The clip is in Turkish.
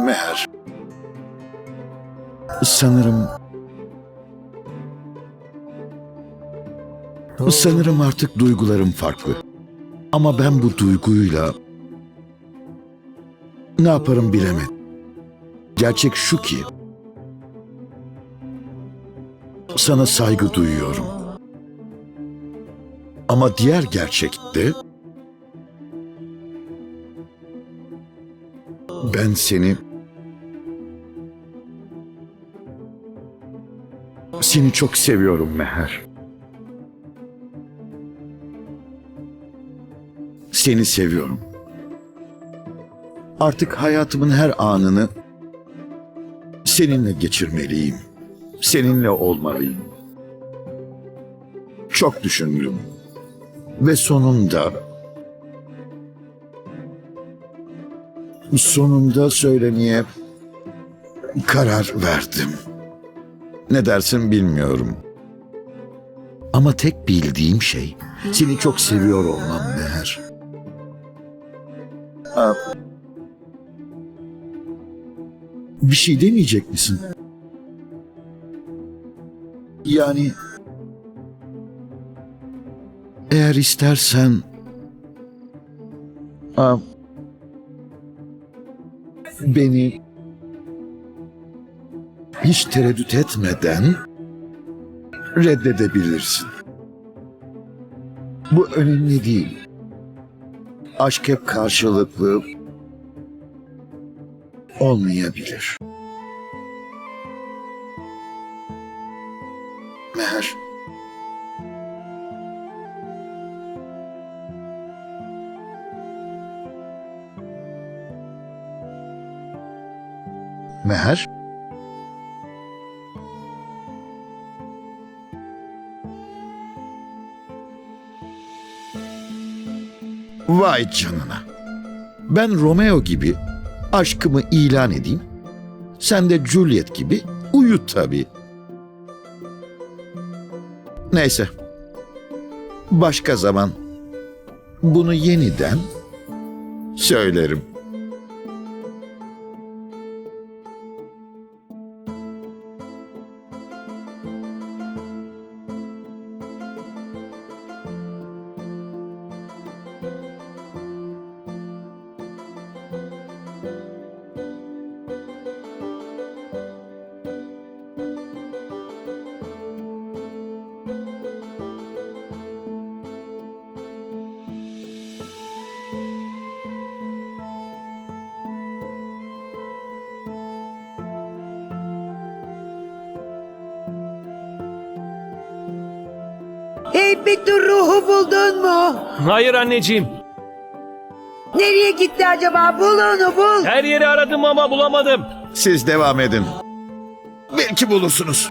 Meher. Sanırım... Sanırım artık duygularım farklı. Ama ben bu duyguyla... Ne yaparım bilemedim. Gerçek şu ki... Sana saygı duyuyorum. Ama diğer gerçekte... Ben seni... Seni çok seviyorum Meher. Seni seviyorum. Artık hayatımın her anını seninle geçirmeliyim. Seninle olmalıyım. Çok düşündüm. Ve sonunda sonunda söylemeye karar verdim. Ne dersin bilmiyorum. Ama tek bildiğim şey seni çok seviyor olmam Meher. Bir şey demeyecek misin? Yani eğer istersen aa, beni hiç tereddüt etmeden reddedebilirsin. Bu önemli değil. Aşk hep karşılıklı olmayabilir. Meher? Vay canına. Ben Romeo gibi aşkımı ilan edeyim. Sen de Juliet gibi uyu tabii. Neyse. Başka zaman bunu yeniden söylerim. Hey Betül ruhu buldun mu? Hayır anneciğim. Nereye gitti acaba? Bul onu bul. Her yeri aradım ama bulamadım. Siz devam edin. Belki bulursunuz.